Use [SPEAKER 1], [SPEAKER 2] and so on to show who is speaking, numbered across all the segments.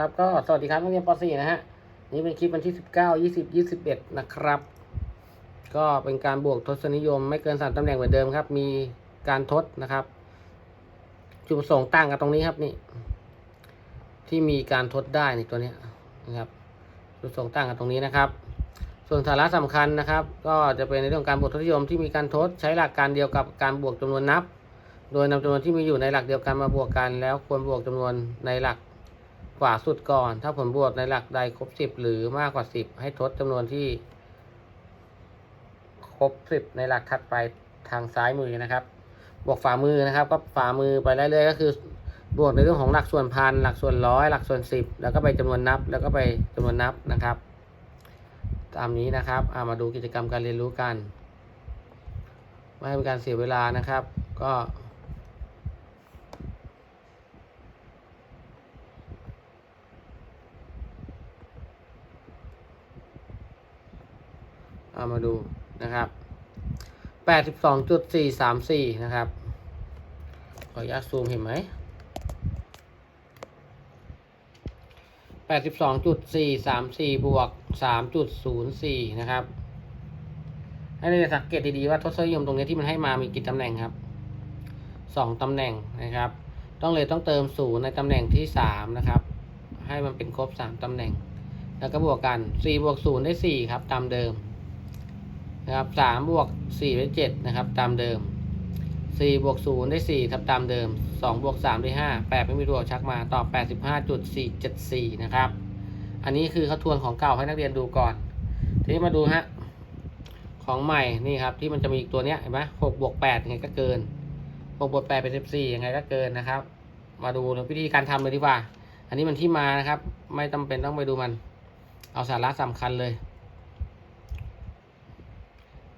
[SPEAKER 1] ครับ ก็สวัสดีครับนักเรียนป .4 นะฮะ นี่เป็นคลิปวันที่ 19 20 21 นะครับ ก็เป็นการบวกทศนิยมไม่เกินสามตำแหน่งเหมือนเดิมครับ มีการทดนะครับ จุดประสงค์ต่างกันตรงนี้ครับนี่ ที่มีการทดได้ในตัวนี้นะครับ จุดประสงค์ต่างกันตรงนี้นะครับ ส่วนสาระสำคัญนะครับ ก็จะเป็นในเรื่องการบวกทศนิยมที่มีการทดใช้หลักการเดียวกับการบวกจำนวนนับ โดยนำจำนวนที่มีอยู่ในหลักเดียวกันมาบวกกัน แล้วควรบวกจำนวนในหลัก กว่าสุดก่อน ถ้าผลบวกในหลักใดครบสิบหรือมากกว่าสิบให้ทดจำนวนที่ ครบสิบในหลักถัดไปทางซ้ายมือนะครับ บวกฝ่ามือนะครับ ก็ฝ่ามือไปเรื่อยๆก็คือบวกในเรื่องของหลักส่วนพันหลักส่วนร้อยหลักส่วนสิบแล้วก็ไปจำนวนนับ แล้วก็ไปจำนวนนับนะครับ ตามนี้นะครับามาดูกิจกรรมการเรียนรู้กัน ไม่ให้เป็นการเสียเวลานะครับ ก็ เอามาดูนะครับแปดสิบสองจุดสี่สามสี่นะครับ ขออนุญาตซูมเห็นไหมแปดสิบสองจุดสี่สามสี่บวกสามจุดศูนย์สี่นะครับ ให้เราสังเกตดีๆว่าทศนิยมตรงนี้ที่มันให้มามีกี่ตำแหน่งครับสองตำแหน่งนะครับ ต้องเลยต้องเติมศูนย์ในตำแหน่งที่สามนะครับ ให้มันเป็นครบสามตำแหน่ง แล้วก็บวกกันสี่บวกศูนย์ได้สี่ครับ ตามเดิม นะครับสามบวกสี่ได้เจ็ดนะครับ ตามเดิมสี่บวกศูนย์ได้สี่ทับตามเดิมสองบวกสามได้ห้าแปดไม่มีตัวชักมาตอบแปดสิบห้าจุดสี่เจ็ดสี่นะครับ อันนี้คือเขาทวนของเก่าให้นักเรียนดูก่อน ทีนี้มาดูฮะของใหม่นี่ครับที่มันจะมีอีกตัวเนี้ยเห็นไหมหกบวกแปดยังไงก็เกินหกบวกแปดเป็นสิบสี่ยังไงก็เกินนะครับ มาดูวิธีการทำเลยดีกว่า อันนี้มันที่มานะครับ ไม่จำเป็นต้องไปดูมัน เอาสาระสำคัญเลย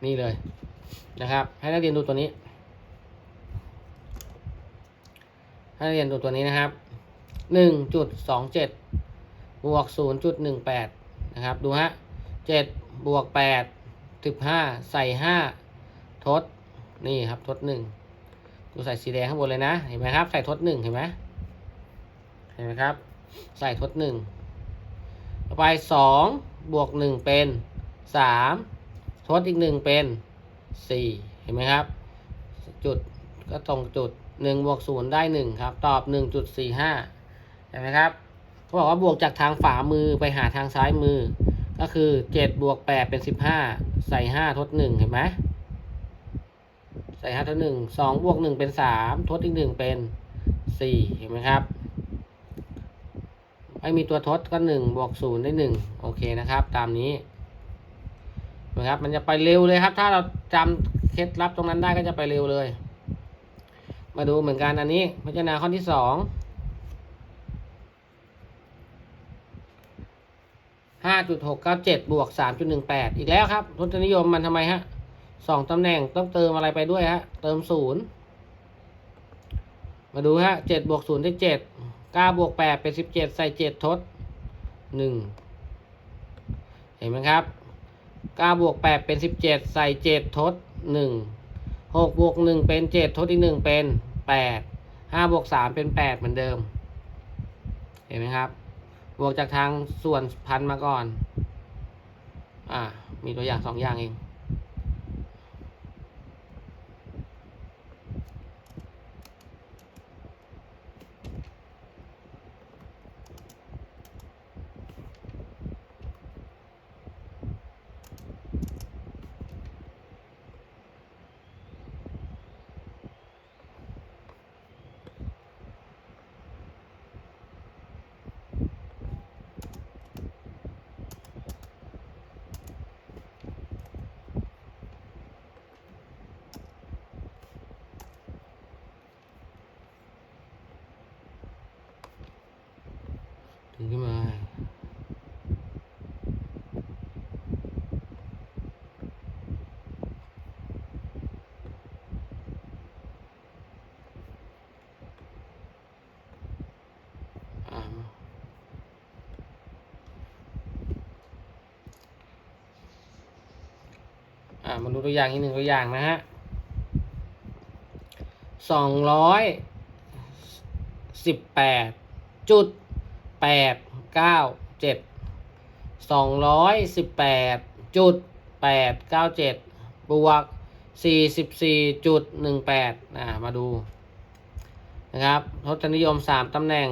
[SPEAKER 1] นี่เลยนะครับ ให้นักเรียนดูตัวนี้ ให้นักเรียนดูตัวนี้นะครับหนึ่งจุดสองเจ็ดบวกศูนย์จุดหนึ่งแปดนะครับ ดูฮะเจ็ดบวกแปดสิบห้าใส่ห้าทด นี่ครับทดหนึ่งดูใส่สีแดงข้างบนเลยนะ เห็นไหมครับ ใส่ทดหนึ่งเห็นไหมเห็นไหมครับ ใส่ทดหนึ่งต่อไปสองบวกหนึ่งเป็นสาม ดอีกหนึ่งเป็นสี่เห็นไหมครับ จุดก็ตรงจุดหนึ่งบวกศูนย์ได้หนึ่งครับ ตอบหนึ่งจุดสี่ห้าเห็นไหมครับเขาบอกว่าบวกจากทางฝ่ามือไปหาทางซ้ายมือ ก็คือเจ็ดบวกแปดเป็นสิบห้าใส่ห้าทดหนึ่งเห็นไหมใส่ห้าทดหนึ่งสองบวกหนึ่งเป็นสามทดอีกหนึ่งเป็นสี่เห็นไหมครับไม่มีตัวทดก็หนึ่งบวกศูนย์ได้หนึ่งโอเคนะครับ ตามนี้ นะครับ มันจะไปเร็วเลยครับ ถ้าเราจำเคล็ดลับตรงนั้นได้ก็จะไปเร็วเลย มาดูเหมือนกันอันนี้พิจารณาข้อที่สองห้าจุดหกเก้าเจ็ดบวกสามจุดหนึ่งแปดอีกแล้วครับทศนิยมมันทำไมฮะสองตำแหน่งต้องเติมอะไรไปด้วยฮะ เติมศูนย์มาดูฮะเจ็ดบวกศูนย์ได้เจ็ดเก้าบวกแปดเป็นสิบเจ็ดใส่เจ็ดทดหนึ่งเห็นไหมครับ เก้าบวกแปดเป็นสิบเจ็ดใส่เจ็ดทดหนึ่งหกบวกหนึ่งเป็นเจ็ดทดอีกหนึ่งเป็นแปดห้าบวกสามเป็นแปดเหมือนเดิม เห็นไหมครับ บวกจากทางส่วนพันมาก่อน อ่า มีตัวอย่างสองอย่างเอง มาดูตัวอย่างอีกหนึ่งตัวอย่างนะฮะสองร้อยสิบแปดจุดแปดเก้าเจ็ดสองร้อยสิบแปดจุดแปดเก้าเจ็ดบวกสี่สิบสี่จุดหนึ่งแปดอ่ามาดูนะครับทศนิยมสามตำแหน่ง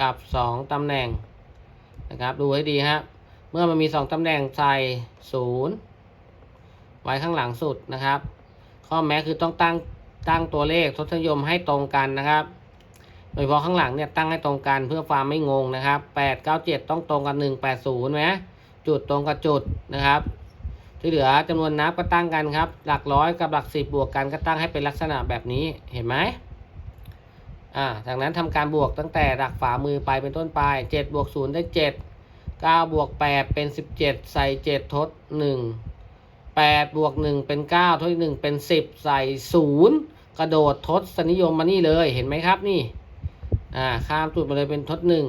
[SPEAKER 1] กับสองตำแหน่งนะครับดูให้ดีครับเมื่อมันมีสองตำแหน่งใส่ศูนย์ ว้ข้างหลังสุดนะครับ ข้อแม้คือต้องตั้งตั้งตัวเลขทศนิยมให้ตรงกันนะครับ โดยเฉพาะข้างหลังเนี่ยตั้งให้ตรงกันเพื่อความไม่งงนะครับแปดเก้าเจ็ดต้องตรงกับหนึ่งแปดศูนย์ไหมจุดตรงกับจุดนะครับ ที่เหลือจำนวนนับก็ตั้งกันครับ หลักร้อยกับหลักสิบบวกกันก็ตั้งให้เป็นลักษณะแบบนี้เห็นไหมอ่าจากนั้นทำการบวกตั้งแต่หลักฝ่ามือไปเป็นต้นไปเจ็ดบวกศูนย์ได้เจ็ดเก้าบวกแปดเป็นสิบเจ็ดใส่เจ็ดทดหนึ่ง แปดบวกหนึ่งเป็นเก้าทดหนึ่งเป็นสิบใส่ศูนย์กระโดดทศนิยมมานี่เลย เห็นไหมครับนี่ อ่า ข้ามจุดมาเลยเป็นทดหนึ่ง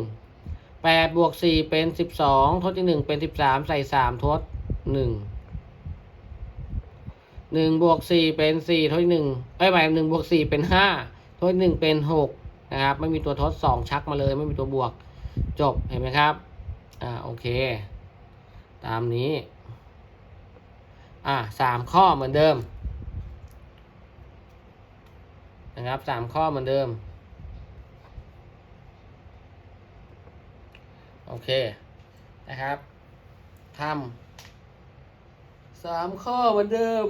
[SPEAKER 1] แปดบวกสี่เป็นสิบสองทดที่หนึ่งเป็นสิบสามใส่สามทดหนึ่งหนึ่งบวกสี่เป็นสี่ทดที่หนึ่งเอ้ยหมายหนึ่งบวกสี่เป็นห้าทดที่หนึ่งเป็นหกนะครับ ไม่มีตัวทดสองชักมาเลย ไม่มีตัวบวก จบ เห็นไหมครับ อ่า โอเค ตามนี้ อ่าสามข้อเหมือนเดิม นะครับสามข้อเหมือนเดิม โอเค นะครับทำสามข้อเหมือนเดิม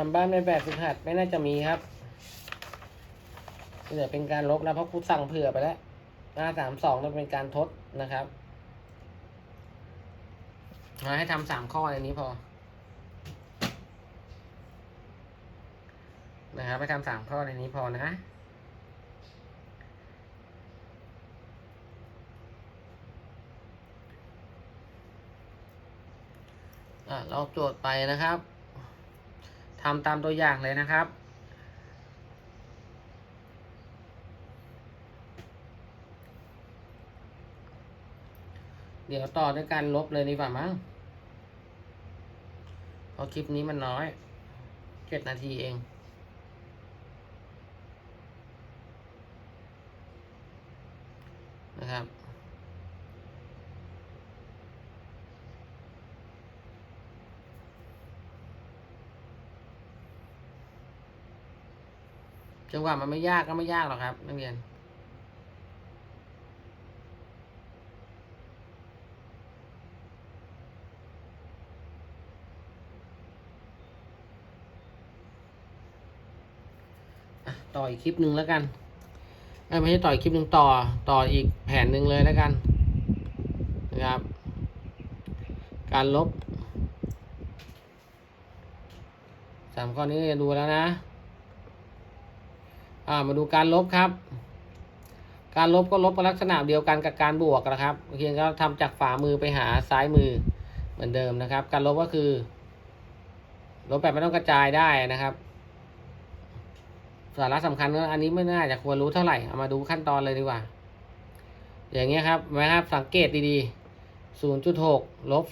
[SPEAKER 1] การบ้านในแบบฝึกหัดไม่น่าจะมีครับเหลือเป็นการลบแล้วเพราะครูสั่งเผื่อไปแล้วหน้าสามสองต้องเป็นการทดนะครับเอาให้ทำสามข้อในนี้พอ นะครับไปทำสามข้อในนี้พอนะอะเราโจทย์ไปนะครับ ทำตามตัวอย่างเลยนะครับ เดี๋ยวต่อด้วยการลบเลยดีกว่ามั้งเพราะคลิปนี้มันน้อยเจ็ดนาทีเองนะครับ จังหวะมันไม่ยากก็ไม่ยากหรอกครับนักเรียน ต่ออีกคลิปหนึ่งแล้วกันไม่ใช่ต่ออีกคลิปหนึ่งต่อต่ออีกแผนหนึ่งเลยแล้วกัน นะครับ การลบสามข้อนี้จะดูแล้วนะ มาดูการลบครับ การลบก็ลบลักษณะเดียวกันกับการบวกนะครับเพียงก็ทำจากฝ่ามือไปหาซ้ายมือเหมือนเดิมนะครับ การลบก็คือ ลบแบบไม่ต้องกระจายได้นะครับสาระสำคัญก็อันนี้ไม่น่าจะควรรู้เท่าไหร่เอามาดูขั้นตอนเลยดีกว่า อย่างเงี้ยครับไหมครับสังเกตดีๆ 0.6 ลบ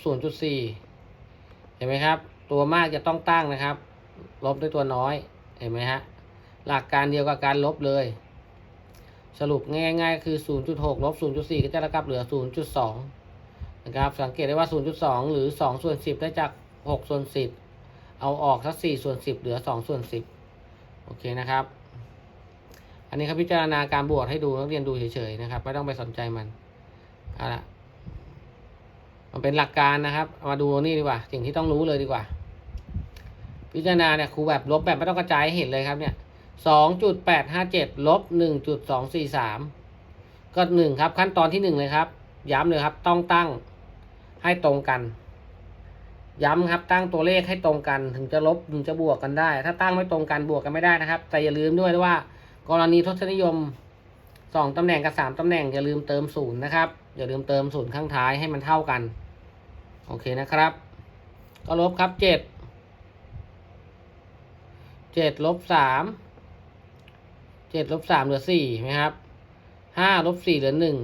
[SPEAKER 1] 0.4 เห็นไหมครับ ตัวมากจะต้องตั้งนะครับ ลบด้วยตัวน้อย เห็นไหมฮะ หลักการเดียวกับการลบเลย สรุปง่ายๆ คือ 0.6ลบ0.4 ก็จะระกับเหลือ 0.2 นะครับ สังเกตได้ว่า 0.2 หรือ 2 ส่วน 10 ได้จาก 6 ส่วน 10 เอาออกสัก 4 ส่วน 10 เหลือ 2 ส่วน 10 โอเคนะครับ อันนี้ครับพิจารณาการบวกให้ดูนักเรียนดูเฉยๆนะครับ ไม่ต้องไปสนใจมันเอาละมันเป็นหลักการนะครับเอามาดูนี่ดีกว่า สิ่งที่ต้องรู้เลยดีกว่า พิจารณาเนี่ยครูแบบลบแบบไม่ต้องกระจายให้เห็นเลยครับเนี่ย สองจุดแปดห้าเจ็ดลบหนึ่งจุดสองสี่สามก็หนึ่งครับ ขั้นตอนที่หนึ่งเลยครับ ย้ำเลยครับต้องตั้งให้ตรงกัน ย้ำครับตั้งตัวเลขให้ตรงกันถึงจะลบถึงจะบวกกันได้ ถ้าตั้งไม่ตรงกันบวกกันไม่ได้นะครับ แต่อย่าลืมด้วยว่า กรณีทศนิยมสองตำแหน่งกับสามตำแหน่งอย่าลืมเติมศูนย์นะครับอย่าลืมเติมศูนย์ข้างท้ายให้มันเท่ากัน โอเคนะครับ ก็ลบครับเจ็ดเจ็ดลบสาม เจ็ดลบสามเหลือสี่ไหมครับห้าลบสี่เหลือหนึ่ง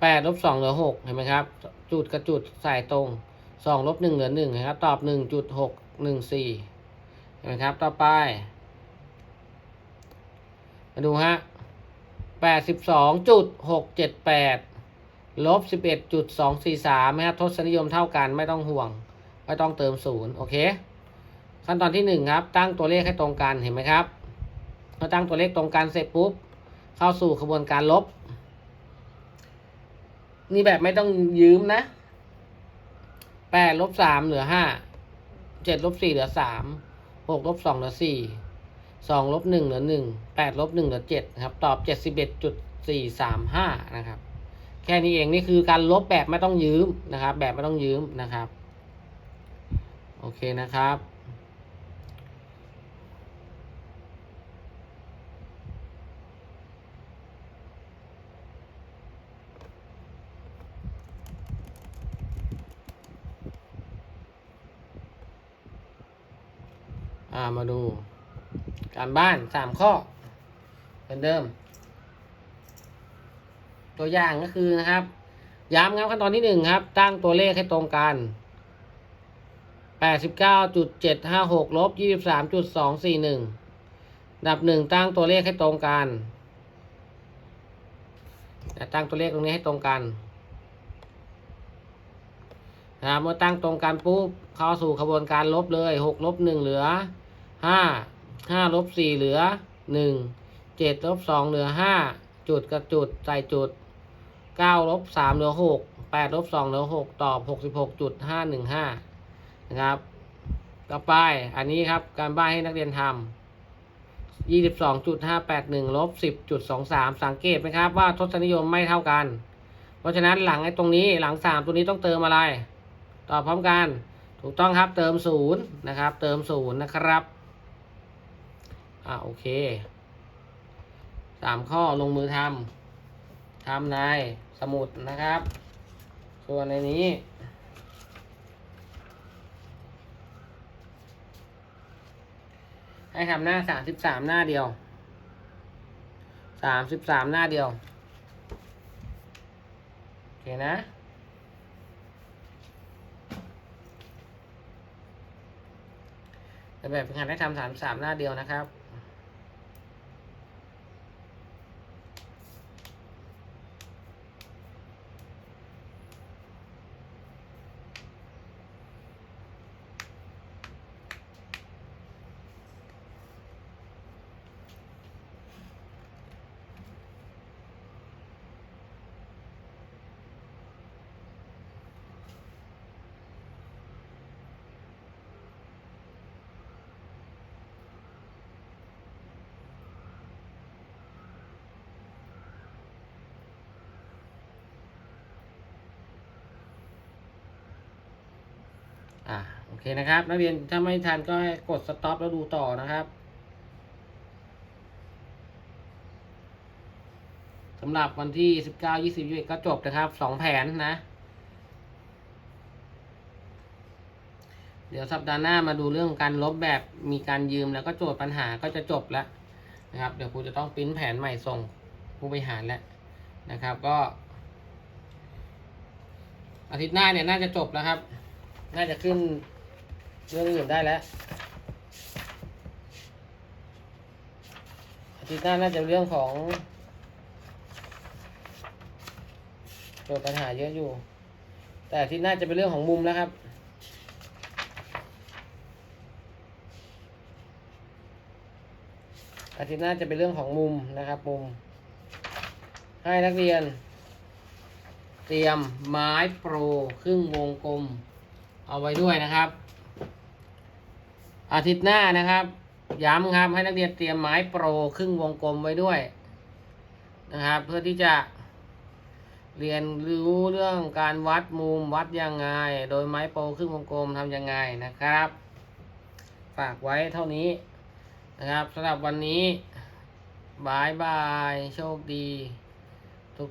[SPEAKER 1] แปดลบสองเหลือหกเห็นไหมครับ จุดกับจุดใส่ตรงสองลบหนึ่งเหลือหนึ่งนะครับ ตอบหนึ่งจุดหกหนึ่งสี่เห็นไหมครับ ต่อไป มาดูฮะแปดสิบสองจุดหกเจ็ดแปดลบสิบเอ็ดจุดสองสี่สามนะครับ ทศนิยมเท่ากันไม่ต้องห่วง ไม่ต้องเติมศูนย์โอเค ขั้นตอนที่หนึ่งครับ ตั้งตัวเลขให้ตรงกันเห็นไหมครับพอตั้งตัวเลขตรงกันเสร็จปุ๊บ เข้าสู่กระบวนการลบ นี่แบบไม่ต้องยืมนะแปดลบสามเหลือห้าเจ็ดลบสี่เหลือสามหกลบสองเหลือสี่สองลบหนึ่งเหลือหนึ่งแปดลบหนึ่งเหลือเจ็ดครับ ตอบเจ็ดสิบเอ็ดจุดสี่สามห้านะครับ แค่นี้เองนี่คือการลบแบบไม่ต้องยืมนะครับ แบบไม่ต้องยืมนะครับ โอเคนะครับามาดู การบ้านสามข้อ เหมือนเดิม ตัวอย่างก็คือนะครับ ย้ำครับขั้นตอนที่หนึ่งครับ ตั้งตัวเลขให้ตรงกันแปดสิบเก้าจุดเจ็ดห้าหกลบยี่สิบสามจุดสองสี่หนึ่งดับหนึ่งตั้งตัวเลขให้ตรงกันตั้งตัวเลขตรงนี้ให้ตรงกันนะเมื่อตั้งตรงกันปุ๊บเข้าสู่กระบวนการลบเลยหกลบหนึ่งเหลือ ห้าห้าลบสี่เหลือหนึ่งเจ็ดลบสองเหลือห้าจุดกับจุดใส่จุดเก้าลบสามเหลือหกแปดลบสองเหลือหกตอบหกสิบหกจุดห้าหนึ่งห้านะครับ ต่อไปอันนี้ครับการบ้านให้นักเรียนทำยี่สิบสองจุดห้าแปดหนึ่งลบสิบจุดสองสามสังเกตไหมครับว่าทศนิยมไม่เท่ากัน เพราะฉะนั้นหลังไอ้ตรงนี้หลังสามตัวนี้ต้องเติมอะไร ตอบพร้อมกัน ถูกต้องครับเติมศูนย์นะครับ เติมศูนย์นะครับ อ่าโอเคสามข้อลงมือทำทำในสมุดนะครับ ส่วนในนี้ ให้ทำหน้าสามสิบสามหน้าเดียวสามสิบสามหน้าเดียว โอเคนะในแบบฝึกหัดให้ทำสามสามหน้าเดียวนะครับ อ่าโอเคนะครับ นักเรียนถ้าไม่ทันก็ให้กดสต็อปแล้วดูต่อนะครับสำหรับวันที่สิบเก้ายี่สิบยี่ก็จบนะครับสองแผนนะ เดี๋ยวสัปดาห์หน้ามาดูเรื่องการลบแบบมีการยืมแล้วก็โจทย์ปัญหาก็จะจบแล้วนะครับ เดี๋ยวครูจะต้องปริ้นแผนใหม่ส่งผู้บริหารแล้วนะครับ ก็ อาทิตย์หน้าเนี่ยน่าจะจบแล้วครับ น่าจะขึ้นเรื่องอื่นได้แล้วอาทิตย์หน้าน่าจะเรื่องของโจทย์ปัญหาเยอะอยู่ แต่อาทิตย์หน้าจะเป็นเรื่องของมุมแล้วครับอาทิตย์หน้าจะเป็นเรื่องของมุมนะครับมุม ให้นักเรียน เตรียมไม้โปรครึ่งวงกลม เอาไว้ด้วยนะครับ อาทิตย์หน้านะครับ ย้ำครับให้นักเรียนเตรียมไม้โปรครึ่งวงกลมไว้ด้วยนะครับ เพื่อที่จะเรียนรู้เรื่องการวัดมุมวัดยังไง โดยไม้โปรครึ่งวงกลมทำยังไงนะครับ ฝากไว้เท่านี้นะครับสำหรับวันนี้บายบาย โชคดี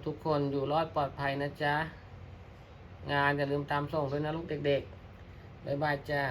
[SPEAKER 1] ทุกๆคนอยู่รอดปลอดภัยนะจ๊ะ งานอย่าลืมตามส่งด้วยนะลูกเด็กๆ บ๊ายบายจ้า